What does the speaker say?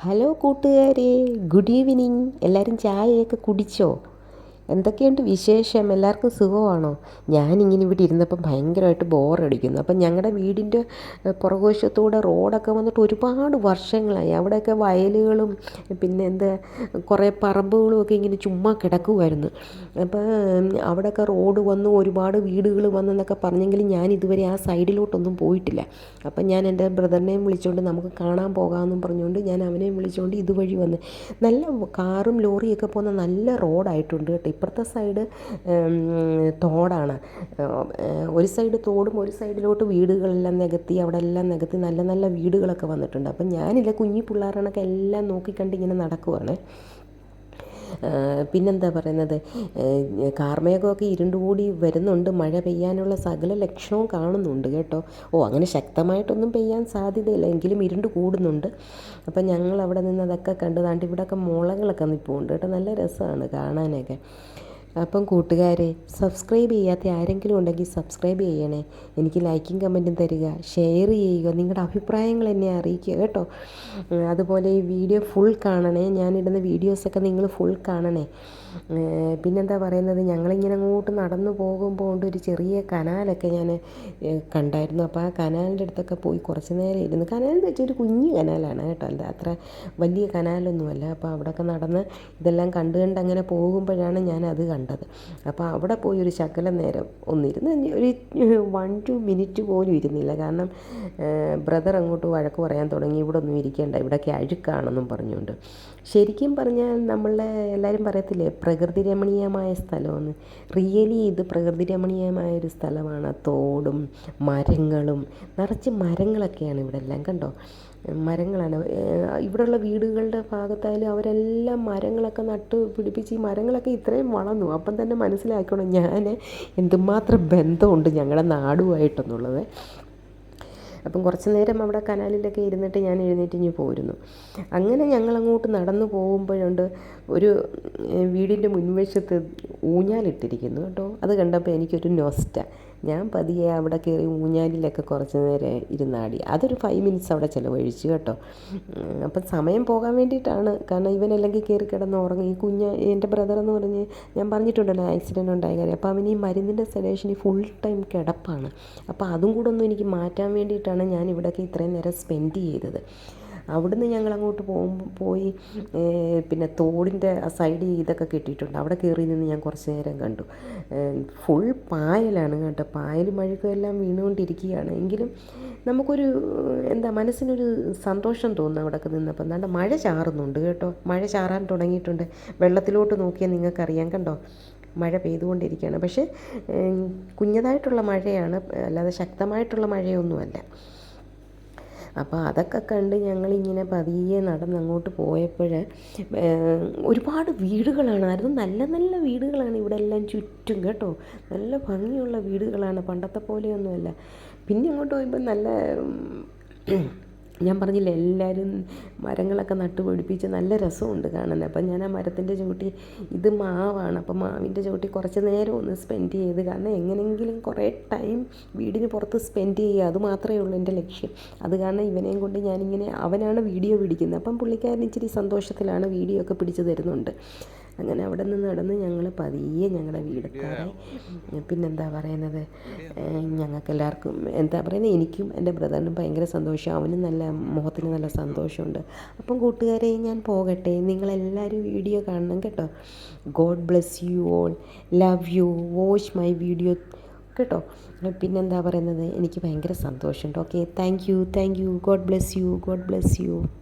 Hello കൂട്ടുകാരെ. Good evening എല്ലാവരും ചായയൊക്കെ കുടിച്ചോ? എന്തൊക്കെയുണ്ട് വിശേഷം? എല്ലാവർക്കും സുഖമാണോ? ഞാനിങ്ങനെ ഇവിടെ ഇരുന്നപ്പം ഭയങ്കരമായിട്ട് ബോറടിക്കുന്നു. അപ്പം ഞങ്ങളുടെ വീടിന്റെ പുറകുവശത്തൂടെ റോഡൊക്കെ വന്നിട്ട് ഒരുപാട് വർഷങ്ങളായി. അവിടെയൊക്കെ വയലുകളും പിന്നെ എന്താ കുറേ പറമ്പുകളും ഒക്കെ ഇങ്ങനെ ചുമ്മാ കിടക്കുമായിരുന്നു അപ്പോൾ അവിടെയൊക്കെ റോഡ് വന്നു ഒരുപാട് വീടുകൾ വന്നെന്നൊക്കെ പറഞ്ഞെങ്കിലും ഞാൻ ഇതുവരെ ആ സൈഡിലോട്ടൊന്നും പോയിട്ടില്ല. അപ്പം ഞാൻ എന്റെ ബ്രദറിനെയും വിളിച്ചുകൊണ്ട് നമുക്ക് കാണാൻ പോകാമെന്നും പറഞ്ഞുകൊണ്ട് ഞാൻ അവനെയും വിളിച്ചുകൊണ്ട് ഇതുവഴി വന്ന്. നല്ല കാറും ലോറിയൊക്കെ പോകുന്ന നല്ല റോഡായിട്ടുണ്ട് കേട്ടോ ഇപ്പുറത്തെ സൈഡ് തോടാണ്. ഒരു സൈഡ് തോടും ഒരു സൈഡിലോട്ട് വീടുകളെല്ലാം നികത്തി അവിടെ എല്ലാം നികത്തി നല്ല നല്ല വീടുകളൊക്കെ വന്നിട്ടുണ്ട്. അപ്പം ഞാനില്ല കുഞ്ഞി പിള്ളേരണൊക്കെ എല്ലാം നോക്കിക്കണ്ട് ഇങ്ങനെ നടക്കുവാണ്. പിന്നെന്താ പറയുന്നത്? കാർമേഘമൊക്കെ ഇരുണ്ടുകൂടി വരുന്നുണ്ട്. മഴ പെയ്യാനുള്ള സകല ലക്ഷണവും കാണുന്നുണ്ട് കേട്ടോ. ഓ അങ്ങനെ ശക്തമായിട്ടൊന്നും പെയ്യാൻ സാധ്യതയില്ല. എങ്കിലും ഇരുണ്ട് കൂടുന്നുണ്ട്. അപ്പം ഞങ്ങൾ അവിടെ നിന്ന് അതൊക്കെ കണ്ട് താണ്ട് ഇവിടെയൊക്കെ മുളകളൊക്കെ നിൽപ്പുണ്ട് കേട്ടോ. നല്ല രസമാണ് കാണാനൊക്കെ. അപ്പം കൂട്ടുകാരെ സബ്സ്ക്രൈബ് ചെയ്യാത്ത ആരെങ്കിലും ഉണ്ടെങ്കിൽ സബ്സ്ക്രൈബ് ചെയ്യണേ. എനിക്ക് ലൈക്കും കമന്റും തരിക ഷെയർ ചെയ്യുക നിങ്ങളുടെ അഭിപ്രായങ്ങൾ എന്നെ അറിയിക്കുക കേട്ടോ. അതുപോലെ ഈ വീഡിയോ ഫുൾ കാണണേ. ഞാനിടുന്ന വീഡിയോസൊക്കെ നിങ്ങൾ ഫുൾ കാണണേ. പിന്നെന്താ പറയുന്നത്? ഞങ്ങളിങ്ങനെ അങ്ങോട്ട് നടന്നു പോകുമ്പോൾ ഉണ്ട് ഒരു ചെറിയ കനാലൊക്കെ ഞാൻ കണ്ടായിരുന്നു. അപ്പോൾ ആ കനാലിന്റെ അടുത്തൊക്കെ പോയി കുറച്ച് നേരം ഇരുന്ന് കനാലെന്ന് വെച്ചാൽ ഒരു കുഞ്ഞു കനാലാണ് കേട്ടോ. അല്ല അത്ര വലിയ കനാലൊന്നുമല്ല. അപ്പോൾ അവിടെയൊക്കെ നടന്ന് ഇതെല്ലാം കണ്ട് അങ്ങനെ പോകുമ്പോഴാണ് ഞാൻ അത് കണ്ടത്. അപ്പോൾ അവിടെ പോയി ഒരു ശകലം നേരം ഒന്നിരുന്ന് ഒരു വൺ ടു മിനിറ്റ് പോലും ഇരുന്നില്ല. കാരണം ബ്രദർ അങ്ങോട്ട് വഴക്ക് പറയാൻ തുടങ്ങി. ഇവിടെ ഒന്നും ഇരിക്കേണ്ട. ഇവിടെയൊക്കെ അഴുക്കാണെന്നും പറഞ്ഞുകൊണ്ട്. ശരിക്കും പറഞ്ഞാൽ നമ്മളെ എല്ലാവരും പറയത്തില്ലേ പ്രകൃതി രമണീയമായ സ്ഥലമെന്ന് റിയലി ഇത് പ്രകൃതി രമണീയമായ ഒരു സ്ഥലമാണ്. തോടും മരങ്ങളും നിറച്ച് മരങ്ങളൊക്കെയാണ് ഇവിടെ എല്ലാം. കണ്ടോ? മരങ്ങളാണ്. ഇവിടെയുള്ള വീടുകളുടെ ഭാഗത്തായാലും അവരെല്ലാം മരങ്ങളൊക്കെ നട്ട് പിടിപ്പിച്ച് ഈ മരങ്ങളൊക്കെ ഇത്രയും വളർന്നു. അപ്പം തന്നെ മനസ്സിലാക്കണം ഞാൻ എന്തുമാത്രം ബന്ധമുണ്ട് ഞങ്ങളുടെ നാടുമായിട്ടെന്നുള്ളത്. അപ്പം കുറച്ച് നേരം അവിടെ കനാലിലൊക്കെ ഇരുന്നിട്ട് ഞാൻ എഴുന്നേറ്റ് ഇങ്ങ് പോരുന്നു. അങ്ങനെ ഞങ്ങളങ്ങോട്ട് നടന്നു പോകുമ്പോഴുണ്ട് ഒരു വീടിന്റെ മുൻവശത്ത് ഊഞ്ഞാലിട്ടിരിക്കുന്നു കേട്ടോ. അത് കണ്ടപ്പോൾ എനിക്കൊരു നൊസ്റ്റ. ഞാൻ പതിയെ അവിടെ കയറി ഊഞ്ഞാലിലൊക്കെ കുറച്ച് നേരം ഇരുന്നാടി. അതൊരു ഫൈവ് മിനിറ്റ്സ് അവിടെ ചിലവഴിച്ചു കേട്ടോ. അപ്പം സമയം പോകാൻ വേണ്ടിയിട്ടാണ്. കാരണം ഇവനല്ലെങ്കിൽ കയറി കിടന്ന് ഉറങ്ങി. ഈ കുഞ്ഞ് എന്റെ ബ്രദർ എന്ന് പറഞ്ഞ് ഞാൻ പറഞ്ഞിട്ടുണ്ടല്ലോ ആക്സിഡന്റ് ഉണ്ടായ കാര്യം. അപ്പോൾ അവൻ ഈ മരുന്നിന്റെ സെഡേഷന് ഫുൾ ടൈം കിടപ്പാണ്. അപ്പോൾ അതും കൂടെ ഒന്നും എനിക്ക് മാറ്റാൻ വേണ്ടിയിട്ടാണ് ഞാൻ ഇവിടെയൊക്കെ ഇത്രയും നേരം സ്പെൻഡ് ചെയ്തത്. അവിടുന്ന് ഞങ്ങൾ അങ്ങോട്ട് പോകുമ്പോൾ പോയി പിന്നെ തോടിന്റെ സൈഡ് ഇതൊക്കെ കിട്ടിയിട്ടുണ്ട്. അവിടെ കയറി നിന്ന് ഞാൻ കുറച്ച് നേരം കണ്ടു. ഫുൾ പായലാണ് കേട്ടോ. പായൽ മഴക്കും എല്ലാം വീണുകൊണ്ടിരിക്കുകയാണ്. എങ്കിലും നമുക്കൊരു എന്താ മനസ്സിനൊരു സന്തോഷം തോന്നുന്നു അവിടെയൊക്കെ നിന്നപ്പോൾ. നല്ല മഴ ചാറുന്നുണ്ട് കേട്ടോ. മഴ ചാറാൻ തുടങ്ങിയിട്ടുണ്ട്. വെള്ളത്തിലോട്ട് നോക്കിയാൽ നിങ്ങൾക്കറിയാം കണ്ടോ? മഴ പെയ്തുകൊണ്ടിരിക്കുകയാണ്. പക്ഷേ കുഞ്ഞതായിട്ടുള്ള മഴയാണ്. അല്ലാതെ ശക്തമായിട്ടുള്ള മഴയൊന്നുമല്ല. അപ്പോൾ അതൊക്കെ കണ്ട് ഞങ്ങളിങ്ങനെ പതിയെ നടന്ന് അങ്ങോട്ട് പോയപ്പോൾ ഒരുപാട് വീടുകളാണ് അത് നല്ല നല്ല വീടുകളാണ് ഇവിടെ എല്ലാം ചുറ്റും കേട്ടോ. നല്ല ഭംഗിയുള്ള വീടുകളാണ്. പണ്ടത്തെ പോലെയൊന്നുമല്ല. പിന്നെ അങ്ങോട്ട് പോയപ്പോൾ നല്ല ഞാൻ പറഞ്ഞില്ലേ എല്ലാവരും മരങ്ങളൊക്കെ നട്ടു പിടിപ്പിച്ച് നല്ല രസമുണ്ട് കാണാൻ അപ്പം ഞാൻ ആ മരത്തിന്റെ ചുവട്ടി ഇത് മാവാണ്. അപ്പം മാവിന്റെ ചുവട്ടി കുറച്ച് നേരം ഒന്ന് സ്പെൻഡ് ചെയ്ത് കാരണം എങ്ങനെയെങ്കിലും കുറേ ടൈം വീടിന് പുറത്ത് സ്പെൻഡ് ചെയ്യുക അത് മാത്രമേ ഉള്ളൂ എന്റെ ലക്ഷ്യം. അത് കാരണം ഇവനെയും കൊണ്ട് ഞാനിങ്ങനെ അവനാണ് വീഡിയോ പിടിക്കുന്നത്. അപ്പം പുള്ളിക്കാരൻ ഇച്ചിരി സന്തോഷത്തിലാണ് വീഡിയോ ഒക്കെ പിടിച്ചു തരുന്നുണ്ട്. അങ്ങനെ അവിടെ നിന്ന് നടന്ന് ഞങ്ങൾ പതിയെ ഞങ്ങളുടെ വീടെത്താറായി പിന്നെന്താ പറയുന്നത്? ഞങ്ങൾക്ക് എല്ലാവർക്കും എന്താ പറയുന്നത് എനിക്കും എന്റെ ബ്രദറിനും ഭയങ്കര സന്തോഷം അവനും നല്ല മുഖത്തിന് നല്ല സന്തോഷമുണ്ട്. അപ്പം കൂട്ടുകാരെ ഞാൻ പോകട്ടെ. നിങ്ങളെല്ലാവരും വീഡിയോ കാണണം കേട്ടോ. God bless you all. Love you. Watch my video കേട്ടോ. പിന്നെന്താ പറയുന്നത്? എനിക്ക് ഭയങ്കര സന്തോഷമുണ്ട്. Okay thank you thank you. God bless you God bless you.